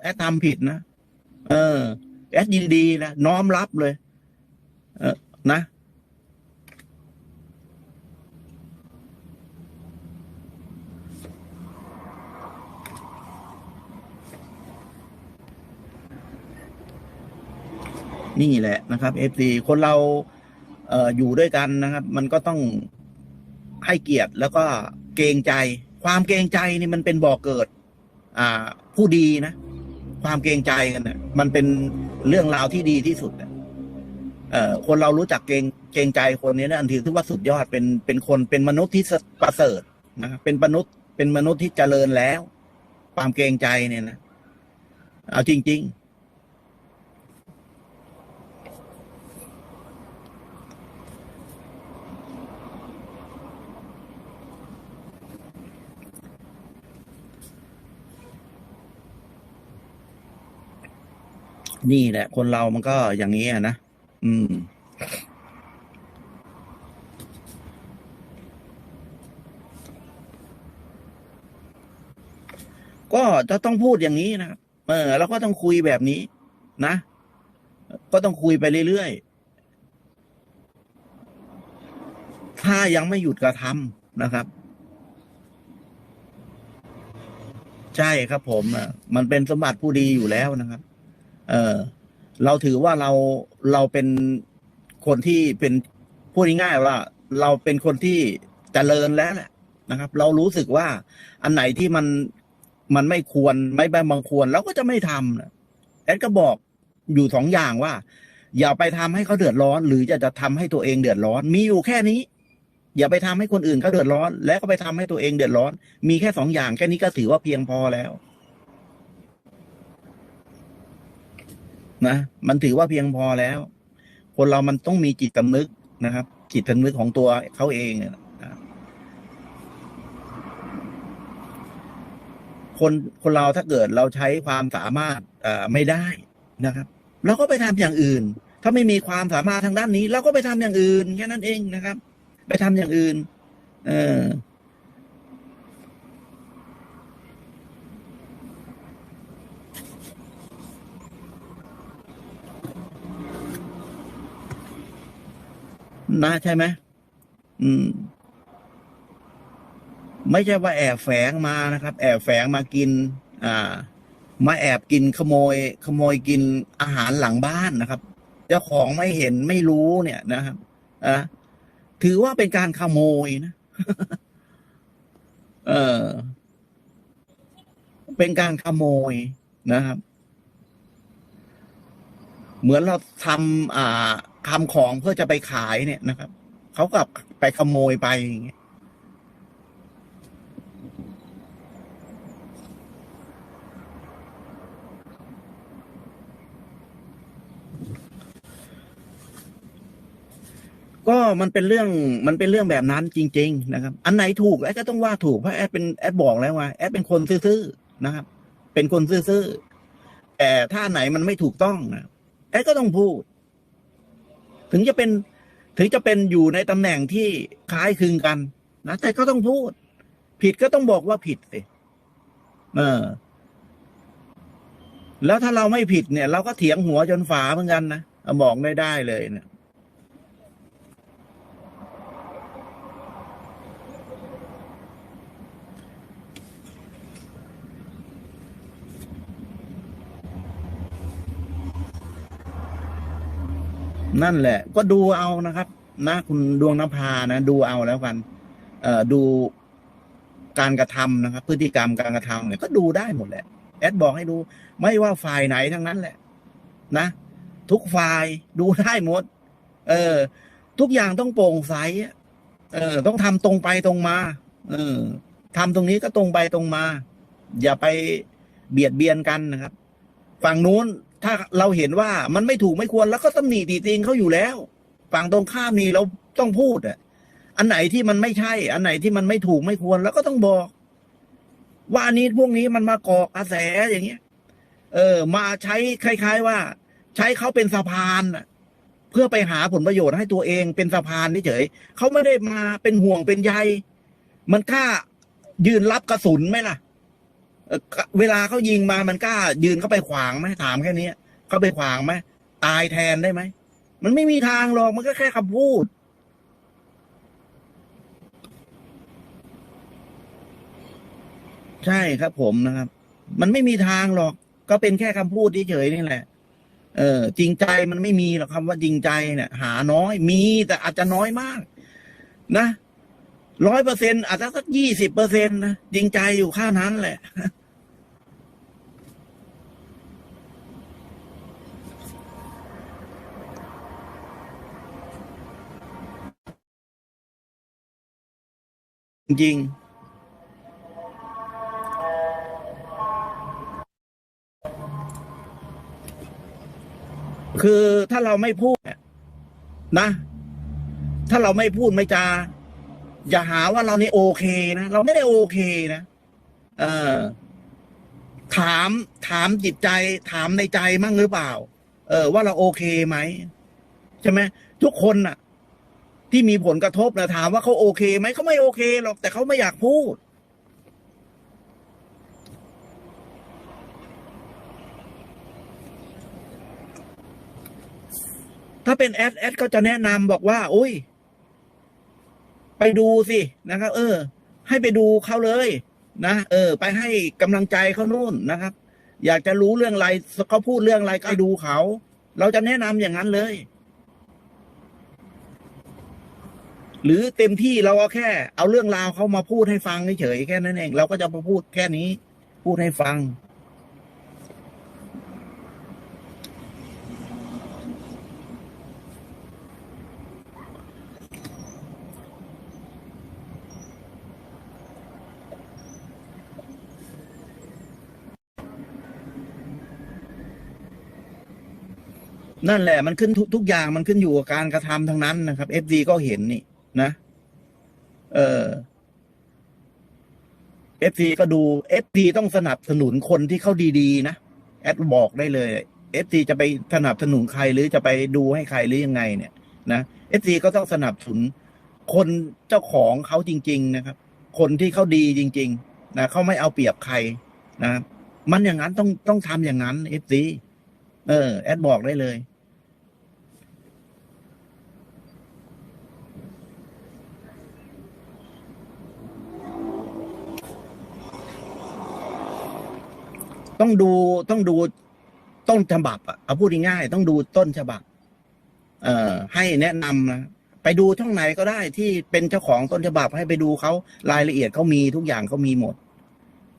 แอดทำผิดนะเออ แอดยินดีนะน้อมรับเลย เออนะนี่แหละนะครับเอฟซีคนเราเอออยู่ด้วยกันนะครับ มันก็ต้องให้เกียรติแล้วก็เกรงใจ ความเกรงใจนี่มันเป็นบ่อเกิด อ่า ผู้ดีนะ ความเกรงใจกันนะมันเป็นเรื่องราวที่ดีที่สุดเอ่อคนเรารู้จักเกรงเกรงใจคนนี้นะอันถือว่าสุดยอดเป็นเป็นคนเป็นมนุษย์ที่ประเสริฐนะเป็นมนุษย์เป็นมนุษย์ที่เจริญแล้ว ความเกรงใจเนี่ยนะเอาจริง ๆ นี่แหละ คนเรามันก็อย่างนี้นะอืม ก็จะต้องพูดอย่างนี้นะครับเออเราก็ต้องคุยแบบนี้ นะ ก็ต้องคุยไปเรื่อยๆ ถ้ายังไม่หยุดกระทำนะครับ ใช่ครับผมอะมันเป็นสมบัติผู้ดีอยู่แล้วนะครับ เออเราถือว่าเราเราเป็นคนที่เป็นพูดง่ายๆว่า เราเป็นคนที่เจริญแล้วแหละนะครับ เรารู้สึกว่าอันไหนที่มันมันไม่ควรไม่บางควรเราก็จะไม่ทำนะแอดก็บอกอยู่สองอย่างว่า อย่าไปทำให้เขาเดือดร้อน หรือจะจะทำให้ตัวเองเดือดร้อน มีอยู่แค่นี้ อย่าไปทำให้คนอื่นเขาเดือดร้อน และก็ไปทำให้ตัวเองเดือดร้อน มีแค่สองอย่างแค่นี้ก็ถือว่าเพียงพอแล้ว นะมันถือว่าเพียงพอแล้ว คนเรามันต้องมีจิตสำนึกนะครับ จิตสำนึกของตัวเขาเองคนคนเราถ้าเกิดเราใช้ความสามารถอ่อไม่ได้นะครับเราก็ไปทำอย่างอื่น ถ้าไม่มีความสามารถทางด้านนี้ เราก็ไปทำอย่างอื่นแค่นั้นเองนะครับ ไปทำอย่างอื่น เออ นะใช่ไหมอืม ไม่ใช่ว่าแอบแฝงมานะครับ แอบแฝงมากิน อ่า มาแอบกินขโมย ขโมยกินอาหารหลังบ้านนะครับ เจ้าของไม่เห็นไม่รู้เนี่ยนะครับอะถือว่าเป็นการขโมยนะ เออ เป็นการขโมยนะครับ เหมือนเราทำอ่า ทำของเพื่อจะไปขายเนี่ยนะครับเขากลับไปขโมยไปอย่างเงี้ยก็มันเป็นเรื่องมันเป็นเรื่องแบบนั้นจริง ๆ นะครับ อันไหนถูกแอดก็ต้องว่าถูกเพราะแอดเป็นแอดบอกแล้วว่าแอดเป็นคนซื่อๆนะครับ เป็นคนซื่อๆแต่ถ้าไหนมันไม่ถูกต้องนะแอดก็ต้องพูด ถึงจะเป็นถึงจะเป็นอยู่ในตำแหน่งที่คล้ายคลึงกันนะแต่ก็ต้องพูด ผิดก็ต้องบอกว่าผิดสิเออ แล้วถ้าเราไม่ผิดเนี่ย เราก็เถียงหัวจนฝาเหมือนกันนะเอาบอกได้ได้เลยเนะ นั่นแหละ ก็ดูเอานะครับ นะ คุณดวงนภานะ ดูเอาแล้วกัน เอ่อดูการกระทำนะครับ พฤติกรรมการกระทำเนี่ยก็ดูได้หมดแหละแอดบอกให้ดู ไม่ว่าฝ่ายไหนทั้งนั้นแหละ นะ ทุกฝ่ายดูได้หมด เออ ทุกอย่างต้องโปร่งใสเออ ต้องทำตรงไปตรงมา เออทำตรงนี้ก็ตรงไปตรงมา อย่าไปเบียดเบียนกันนะครับ ฝั่งนู้น ถ้าเราเห็นว่ามันไม่ถูกไม่ควรแล้วก็ตำหนิตีติงเขาอยู่แล้ว ฝั่งตรงข้ามนี่เราต้องพูดอะ อันไหนที่มันไม่ใช่ อันไหนที่มันไม่ถูกไม่ควร แล้วก็ต้องบอก ว่าอันนี้พวกนี้มันมาก่อกระแสอย่างเงี้ย เออ มาใช้คล้าย ๆ ว่า ใช้เขาเป็นสะพานน่ะเพื่อไปหาผลประโยชน์ให้ตัวเองเป็นสะพานเฉยเขาไม่ได้มาเป็นห่วงเป็นใย มันกล้ายืนรับกระสุนไหมล่ะ เวลาเขายิงมามันกล้า ยืนเข้าไปขวางไหมถามแค่นี้เข้าไปขวางไหมตายแทนได้ไหมมันไม่มีทางหรอกมันก็แค่คำพูด ใช่ครับผมนะครับ มันไม่มีทางหรอก ก็เป็นแค่คำพูดเฉยๆนี่แหละ เออ จริงใจมันไม่มีหรอกคำว่าจริงใจเนี่ย หาน้อย มีแต่อาจจะน้อยมาก นะร้อยเปอร์เซ็นอาจจะสักยี่สิบเปอร์เซ็นนะจริงใจอยู่ข้างนั้นแหละ ริง ๆคือถ้าเราไม่พูดนะ ถ้าเราไม่พูดไม่จาอย่าหาว่าเรานี่โอเคนะเราไม่ได้โอเคนะเออถามถามจิตใจ ถามในใจมั่งหรือเปล่า เออ ว่าเราโอเคไหมใช่ไหมทุกคนน่ะ ที่มีผลกระทบนะถามว่าเขาโอเคไหมเขาไม่โอเคหรอกแต่เขาไม่อยากพูด ถ้าเป็นแอดแอดก็จะแนะนำบอกว่าอุ้ย ไปดูสินะครับ เออ ให้ไปดูเขาเลย นะเออ ไปให้กำลังใจเขานู่นนะครับ อยากจะรู้เรื่องอะไรเขาพูดเรื่องอะไรก็ไปดูเขา เราจะแนะนำอย่างนั้นเลย หรือเต็มที่เราก็แค่ เอาเรื่องราวเขามาพูดให้ฟังเฉยแค่นั้นเอง เราก็จะมาพูดแค่นี้ พูดให้ฟัง นั่นแหละมันขึ้นทุกทุกอย่างมันขึ้นอยู่กับการกระทำทั้งนั้นนะครับเอฟดีก็เห็นนี่ นะ เออเอฟซีก็ดูเอฟซีต้องสนับสนุนคนที่เขาดี ๆ นะ แอดบอกได้เลยเอฟซีจะไปสนับสนุนใครหรือจะไปดูให้ใครหรือยังไง เนี่ยนะเอฟซีก็ต้องสนับสนุนคนเจ้าของเขาจริง ๆ นะครับ คนที่เขาดีจริง ๆ นะเขาไม่เอาเปรียบใครนะมันอย่างนั้นต้องต้องทำอย่างนั้นเอฟซีเออ แอดบอกได้เลย ต้องดูต้องดูต้นฉบับอะเอาพูดง่ายๆต้องดูต้นฉบับ เอ่อ ให้แนะนำนะไปดูช่องไหนก็ได้ที่เป็นเจ้าของต้นฉบับให้ไปดูเขารายละเอียดเขามีทุกอย่างเขามีหมด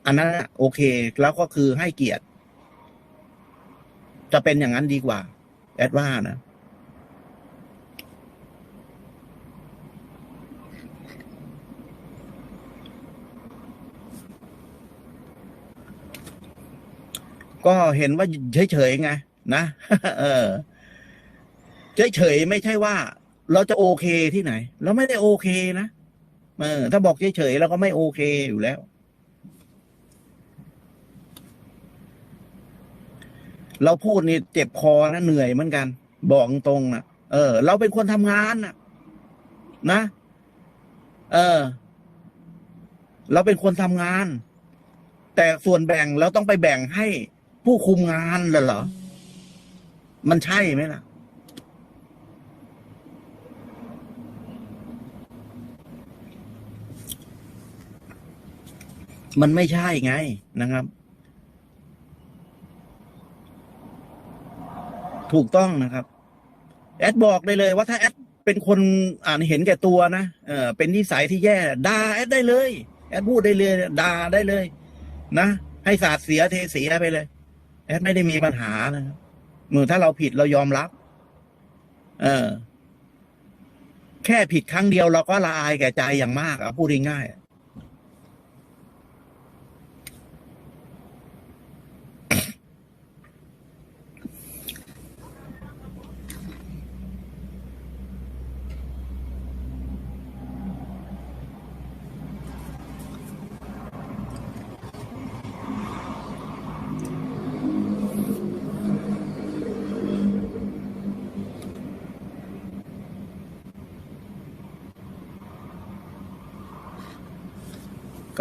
อันนั้นโอเค แล้วก็คือให้เกียรติ จะเป็นอย่างนั้นดีกว่า แอดว่านะ ก็เห็นว่าเฉยๆไงนะเออเฉยๆไม่ใช่ว่า เราจะโอเคที่ไหน เราไม่ได้โอเคนะเออ ถ้าบอกเฉยๆเราก็ไม่โอเคอยู่แล้ว เราพูดนี่เจ็บคอนะเหนื่อยเหมือนกัน บอกตรงนะเออ เราเป็นคนทำงานนะนะเออ เราเป็นคนทำงาน แต่ส่วนแบ่งเราต้องไปแบ่งให้ ผู้คุมงานเหรอ มันใช่ไหมล่ะ มันไม่ใช่ไงนะครับ ถูกต้องนะครับ แอดบอกได้เลยว่าถ้าแอดเป็นคนอ่านเห็นแก่ตัวนะเออเป็นนิสัยที่แย่ด่าแอดได้เลย แอดพูดได้เลยด่าได้เลย นะให้สาดเสียเทเสียไปเลย แอดไม่ได้มีปัญหานะครับเมื่อถ้าเราผิดเรายอมรับ เออ แค่ผิดครั้งเดียวเราก็ละอายแก่ใจอย่างมากอะพูดง่ายๆ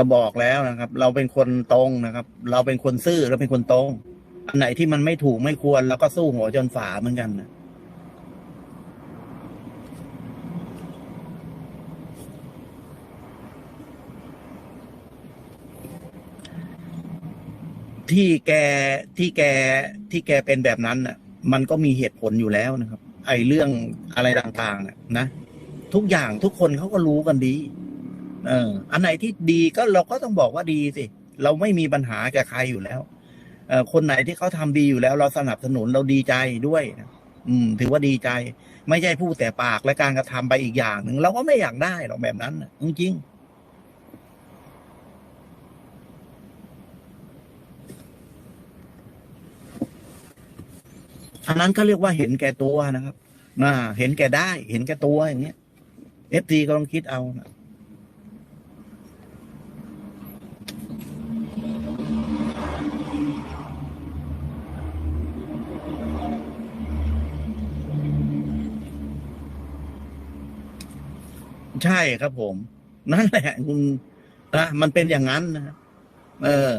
ก็บอกแล้วนะครับ เราเป็นคนตรงนะครับ เราเป็นคนซื่อเราเป็นคนตรง อันไหนที่มันไม่ถูกไม่ควรเราก็สู้หัวจนฝาเหมือนกันนะที่แกที่แกที่แกเป็นแบบนั้นน่ะ มันก็มีเหตุผลอยู่แล้วนะครับ ไอ้เรื่องอะไรต่างๆน่ะนะ ทุกอย่างทุกคนเขาก็รู้กันดี เออ อันไหนที่ดีก็เราก็ต้องบอกว่าดีสิ เราไม่มีปัญหากับใครอยู่แล้ว เออคนไหนที่เขาทำดีอยู่แล้ว เราสนับสนุนเราดีใจด้วยอืม ถือว่าดีใจ ไม่ใช่พูดแต่ปากและการกระทำไปอีกอย่างหนึ่งเราก็ไม่อยากได้หรอกแบบนั้นจริงอันนั้นก็เรียกว่าเห็นแก่ตัวนะครับอ่าเห็นแก่ได้ เห็นแก่ตัวอย่างเงี้ยเอฟซีก็ลองคิดเอานะ ใช่ครับผม นั่นแหละคุณนะมันเป็นอย่างนั้นนะเออ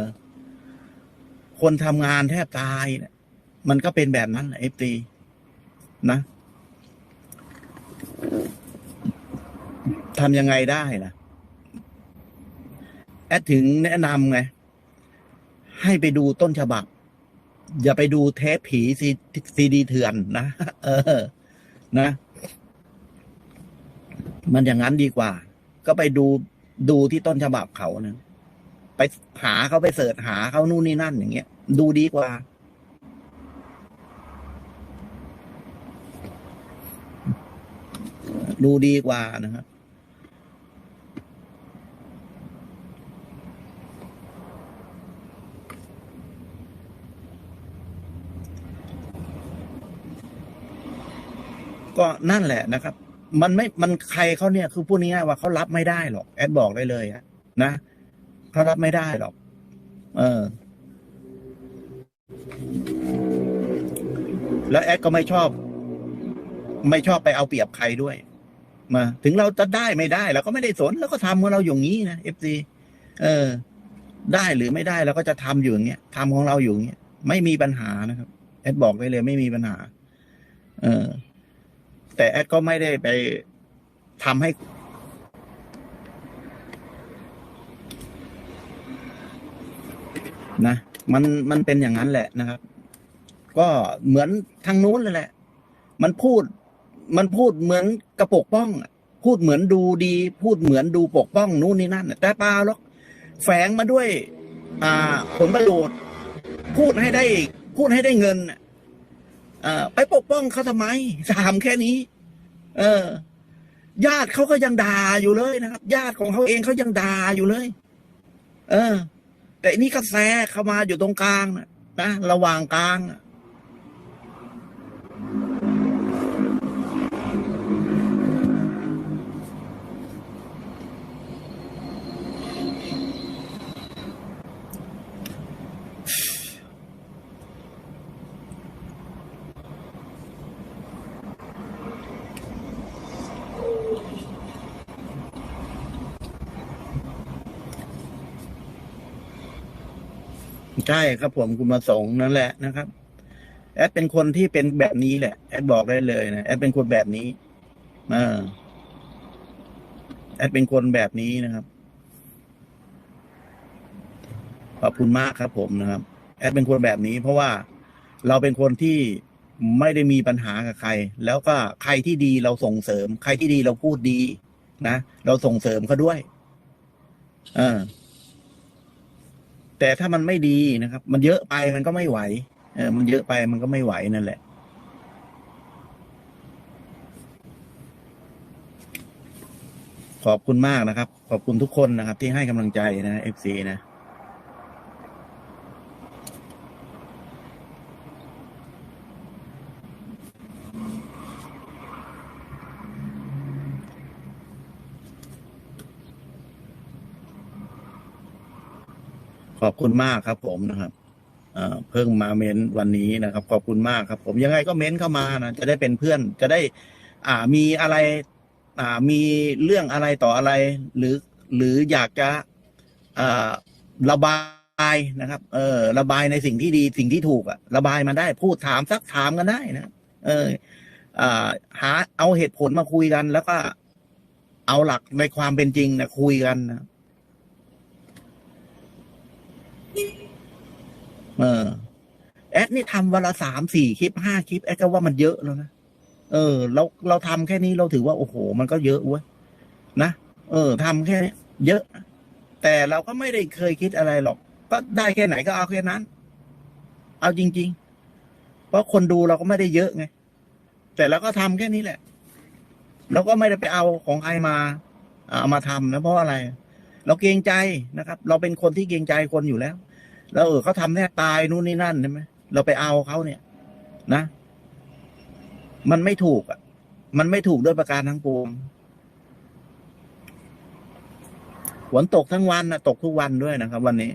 คนทำงานแทบตายนะมันก็เป็นแบบนั้นเอฟตีนะทำยังไงได้ล่ะ แอดถึงแนะนำไง ให้ไปดูต้นฉบับ อย่าไปดูเทปผีซีดีเถื่อนนะ เออ นะ มันอย่างนั้นดีกว่า ก็ไปดูดูที่ต้นฉบับเขานะไปหาเขาไปเสิร์ชหาเขานู่นนี่นั่นอย่างเงี้ย ดูดีกว่า ดูดีกว่านะครับก็นั่นแหละนะครับ มันไม่มันใครเขาเนี่ยคือพูดง่ายๆว่าเขารับไม่ได้หรอก แอดบอกได้เลยอะนะเขารับไม่ได้หรอก เออ แล้วแอดก็ไม่ชอบ ไม่ชอบไปเอาเปรียบใครด้วย มา ถึงเราจะได้ไม่ได้เราก็ไม่ได้สนแล้วก็ทำของเราอย่างนี้นะเอฟซีเออ ได้หรือไม่ได้เราก็จะทำอยู่อย่างเงี้ยทำของเราอยู่อย่างเงี้ยไม่มีปัญหานะครับแอดบอกได้เลย ไม่มีปัญหา เออ แต่แอดก็ไม่ได้ไปทำให้ นะ มันมันเป็นอย่างนั้นแหละนะครับ ก็เหมือนทางนู้นเลยแหละ มันพูด มันพูดเหมือนกระปกป้อง พูดเหมือนดูดี พูดเหมือนดูปกป้องนู่นนี่นั่นแต่เปล่าหรอกแฝงมาด้วย อ่า ผลประโยชน์ พูดให้ได้ พูดให้ได้เงิน ออไปปกป้องเขาทำไมถามแค่นี้ เออ ญาติเขาก็ยังด่าอยู่เลยนะครับ ญาติของเขาเองเขายังด่าอยู่เลย เออ แต่นี่ก็แสเข้ามาอยู่ตรงกลางนะนะระหว่างกลางน่ะ ใช่ครับผมคุณมาส่งนั่นแหละนะครับ แอดเป็นคนที่เป็นแบบนี้แหละ แอดบอกได้เลยนะแอดเป็นคนแบบนี้อ่าแอดเป็นคนแบบนี้นะครับ ขอบคุณมากครับ ผมนะครับ แอดเป็นคนแบบนี้ เพราะว่าเราเป็นคนที่ไม่ได้มีปัญหากับใคร แล้วก็ใครที่ดีเราส่งเสริม ใครที่ดีเราพูดดี นะเราส่งเสริมเขาด้วยอ่า แต่ถ้ามันไม่ดีนะครับ มันเยอะไปมันก็ไม่ไหว เออ มันเยอะไปมันก็ไม่ไหวนั่นแหละ ขอบคุณมากนะครับ ขอบคุณทุกคนนะครับ ที่ให้กำลังใจนะเอฟซีนะ ขอบคุณมากครับ ผมนะครับเพิ่งมาเม้นวันนี้นะครับ ขอบคุณมากครับ ผมยังไงก็เม้นเข้ามานะจะได้เป็นเพื่อนจะได้ อ่ามีอะไร อ่ามีเรื่องอะไรต่ออะไร หรือ หรืออยากจะอ่าระบายนะครับ เออ ระบายในสิ่งที่ดีสิ่งที่ถูกอะระบายมาได้พูดถามซักถามกันได้นะเอออ่าหาเอาเหตุผลมาคุยกัน แล้วก็เอาหลักในความเป็นจริงนะคุยกันนะ เออ แอดนี่ทำวันละสามสี่คลิปห้าคลิปแอดก็ว่ามันเยอะแล้วนะเออ เราเราทำแค่นี้เราถือว่าโอ้โห มันก็เยอะเว้ยนะเออทำแค่นี้เยอะ แต่เราก็ไม่ได้เคยคิดอะไรหรอก ก็ได้แค่ไหนก็เอาแค่นั้น เอาจริง ๆ เพราะคนดูเราก็ไม่ได้เยอะไงแต่เราก็ทำแค่นี้แหละเราก็ไม่ได้ไปเอาของใครมาเอามาทำนะเพราะอะไร เราเกรงใจนะครับ เราเป็นคนที่เกรงใจคนอยู่แล้ว แล้วเออเขาทำแน่ตายนู่นนี่นั่นใช่ไหมเราไปเอาเขาเนี่ย นะ มันไม่ถูกอะ มันไม่ถูกด้วยประการทั้งปวงฝนตกทั้งวันนะตกทุกวันด้วยนะครับ วันนี้